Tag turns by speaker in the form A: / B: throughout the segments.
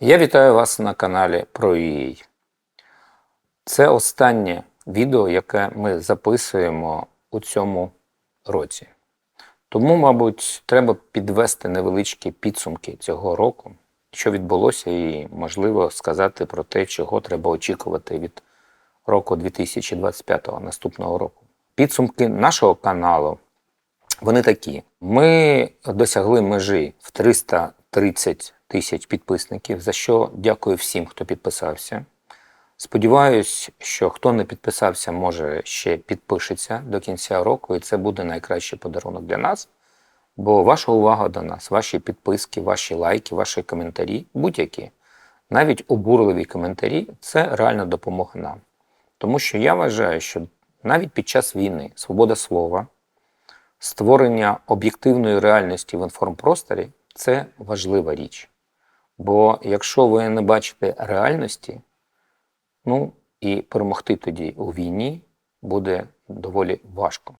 A: Я вітаю вас на каналі UA. Це останнє відео, яке ми записуємо у цьому році. Тому, мабуть, треба підвести невеличкі підсумки цього року, що відбулося, і, можливо, сказати про те, чого треба очікувати від року 2025 наступного року. Підсумки нашого каналу вони такі: ми досягли межі в 330 тисяч підписників, за що дякую всім, хто підписався. Сподіваюсь, що хто не підписався, може ще підпишеться до кінця року, і це буде найкращий подарунок для нас. Бо ваша увага до нас, ваші підписки, ваші лайки, ваші коментарі, будь-які, навіть обурливі коментарі це реальна допомога нам. Тому що я вважаю, що навіть під час війни свобода слова, створення об'єктивної реальності в інформпросторі це важлива річ. Бо якщо ви не бачите реальності, ну і перемогти тоді у війні буде доволі важко.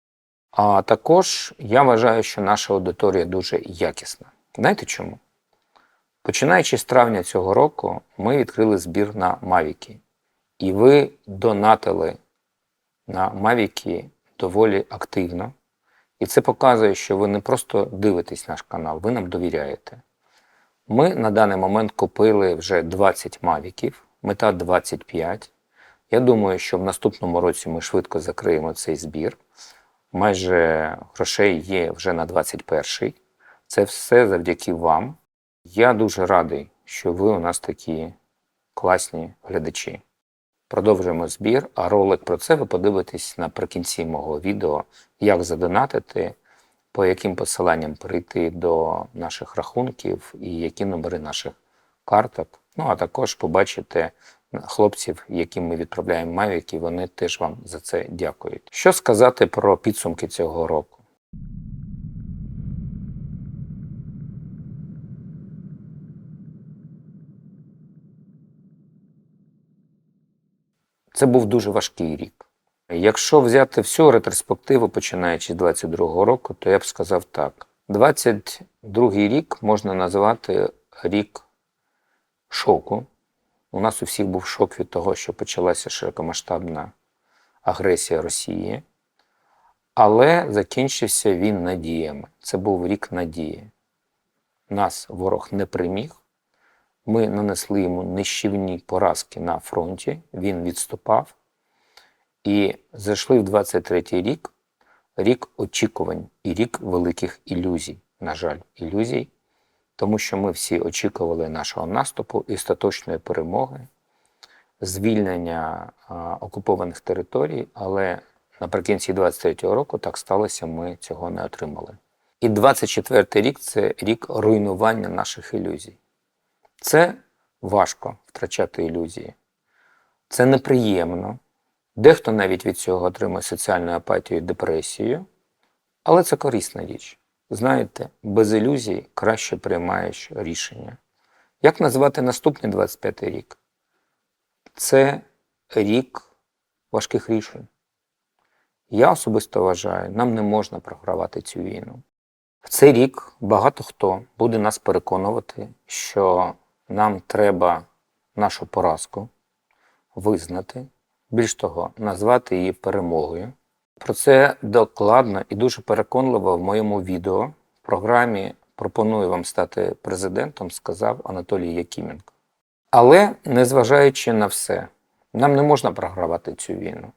A: А також я вважаю, що наша аудиторія дуже якісна. Знаєте чому? Починаючи з травня цього року, ми відкрили збір на Мавіки. І ви донатили на Мавіки доволі активно. І це показує, що ви не просто дивитесь наш канал, ви нам довіряєте. Ми на даний момент купили вже 20 мавіків, мета 25. Я думаю, що в наступному році ми швидко закриємо цей збір. Майже грошей є вже на 21-й. Це все завдяки вам. Я дуже радий, що ви у нас такі класні глядачі. Продовжуємо збір, а ролик про це ви подивитесь наприкінці мого відео, як задонатити, по яким посиланням перейти до наших рахунків і які номери наших карток. Ну а також побачите хлопців, яким ми відправляємо мавіки, вони теж вам за це дякують. Що сказати про підсумки цього року? Це був дуже важкий рік. Якщо взяти всю ретроспективу, починаючи з 22-го року, то я б сказав так: 22-й рік можна назвати рік шоку. У нас у всіх був шок від того, що почалася широкомасштабна агресія Росії, але закінчився він надіями. Це був рік надії. Нас ворог не приміг. Ми нанесли йому нищівні поразки на фронті, він відступав. І зайшли в 23-й рік, рік очікувань і рік великих ілюзій. На жаль, ілюзій, тому що ми всі очікували нашого наступу і остаточної перемоги, звільнення а, окупованих територій, але наприкінці 23-го року так сталося, ми цього не отримали. І 24-й рік це рік руйнування наших ілюзій. Це важко втрачати ілюзії. Це неприємно. Дехто навіть від цього отримує соціальну апатію і депресію, але це корисна річ. Знаєте, без ілюзій краще приймаєш рішення. Як назвати наступний 25-й рік? Це рік важких рішень. Я особисто вважаю, нам не можна програвати цю війну. В цей рік багато хто буде нас переконувати, що нам треба нашу поразку визнати, більш того, назвати її перемогою. Про це докладно і дуже переконливо в моєму відео в програмі Пропоную вам стати президентом, сказав Анатолій Якименко. Але незважаючи на все, нам не можна програвати цю війну.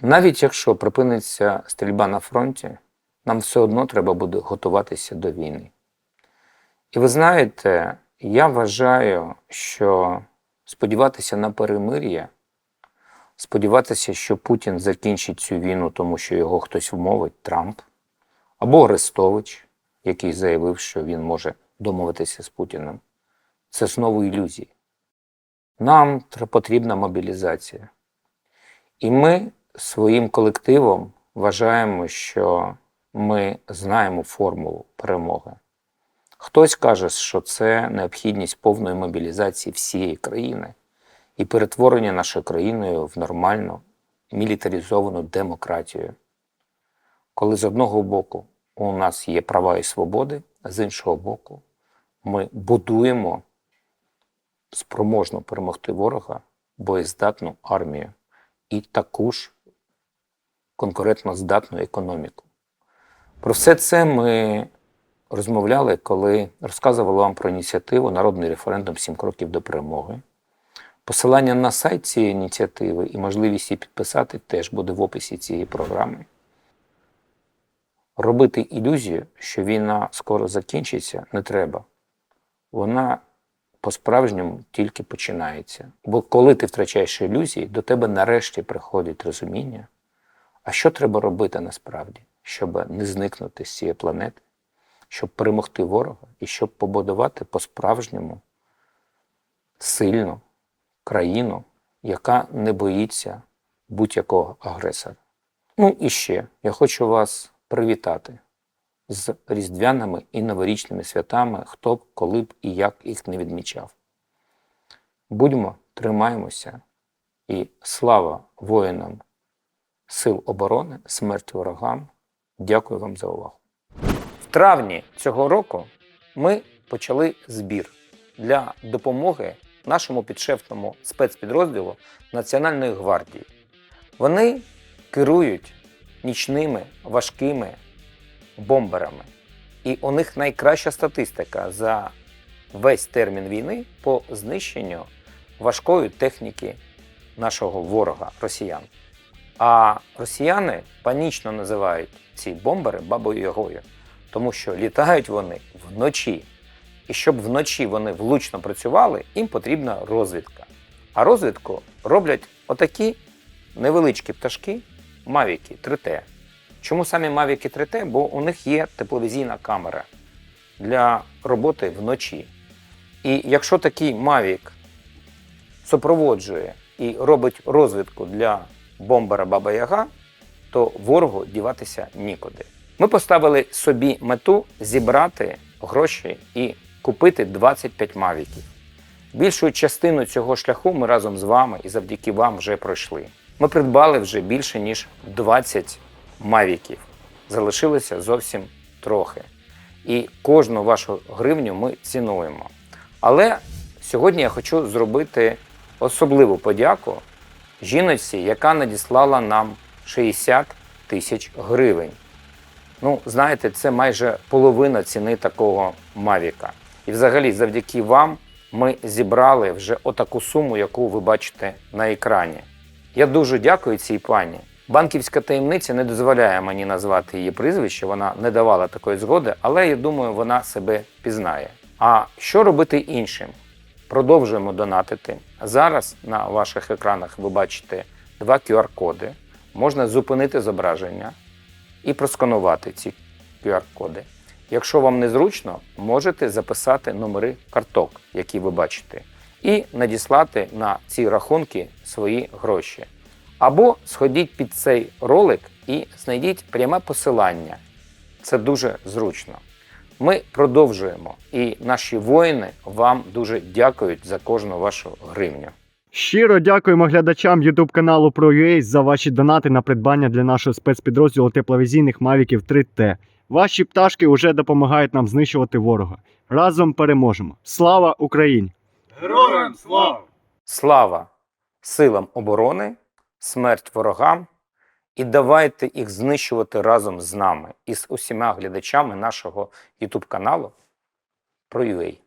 A: Навіть якщо припиниться стрільба на фронті, нам все одно треба буде готуватися до війни. І ви знаєте, я вважаю, що сподіватися на перемир'я, сподіватися, що Путін закінчить цю війну, тому що його хтось вмовить, Трамп, або Арестович, який заявив, що він може домовитися з Путіним, це знову ілюзії. Нам потрібна мобілізація. І ми своїм колективом вважаємо, що ми знаємо формулу перемоги. Хтось каже, що це необхідність повної мобілізації всієї країни і перетворення нашої країною в нормальну мілітаризовану демократію. Коли з одного боку у нас є права і свободи, а з іншого боку, ми будуємо спроможну перемогти ворога, боєздатну армію і таку ж конкурентно здатну економіку. Про все це ми розмовляли, коли розказували вам про ініціативу Народний референдум «7 кроків до перемоги. Посилання на сайт цієї ініціативи і можливість її підписати теж буде в описі цієї програми. Робити ілюзію, що війна скоро закінчиться, не треба. Вона по-справжньому тільки починається. Бо коли ти втрачаєш ілюзії, до тебе нарешті приходить розуміння, а що треба робити насправді, щоб не зникнути з цієї планети, щоб перемогти ворога і щоб побудувати по-справжньому сильну країну, яка не боїться будь-якого агресора. Ну і ще я хочу вас привітати з різдвяними і новорічними святами, хто б, коли б і як їх не відмічав. Будьмо, тримаємося і слава воїнам Сил оборони, смерть ворогам. Дякую вам за увагу. В травні цього року ми почали збір для допомоги нашому підшефному спецпідрозділу Національної гвардії. Вони керують нічними важкими бомберами. І у них найкраща статистика за весь термін війни по знищенню важкої техніки нашого ворога росіян. А росіяни панічно називають ці бомбери бабою Ягою, тому що літають вони вночі. І щоб вночі вони влучно працювали, їм потрібна розвідка. А розвідку роблять отакі невеличкі пташки Мавіки 3T. Чому самі Мавіки 3T? Бо у них є тепловізійна камера для роботи вночі. І якщо такий Мавік супроводжує і робить розвідку для бомбера Баба Яга, то ворогу діватися нікуди. Ми поставили собі мету зібрати гроші і купити 25 мавіків. Більшу частину цього шляху ми разом з вами і завдяки вам вже пройшли. Ми придбали вже більше ніж 20 мавіків. Залишилося зовсім трохи. І кожну вашу гривню ми цінуємо. Але сьогодні я хочу зробити особливу подяку жіночці, яка надіслала нам 60 тисяч гривень. Ну, знаєте, це майже половина ціни такого Мавіка. І взагалі, завдяки вам, ми зібрали вже отаку суму, яку ви бачите на екрані. Я дуже дякую цій пані. Банківська таємниця не дозволяє мені назвати її прізвище, вона не давала такої згоди, але я думаю, вона себе пізнає. А що робити іншим? Продовжуємо донатити. Зараз на ваших екранах ви бачите два QR-коди. Можна зупинити зображення і просканувати ці QR-коди. Якщо вам незручно, можете записати номери карток, які ви бачите, і надіслати на ці рахунки свої гроші. Або сходіть під цей ролик і знайдіть пряме посилання. Це дуже зручно. Ми продовжуємо, і наші воїни вам дуже дякують за кожну вашу гривню.
B: Щиро дякуємо глядачам YouTube каналу ProUA за ваші донати на придбання для нашого спецпідрозділу тепловізійних Мавіків 3T. Ваші пташки вже допомагають нам знищувати ворога. Разом переможемо. Слава Україні!
C: Героям слава!
A: Слава силам оборони, смерть ворогам, і давайте їх знищувати разом з нами і з усіма глядачами нашого YouTube каналу про UA.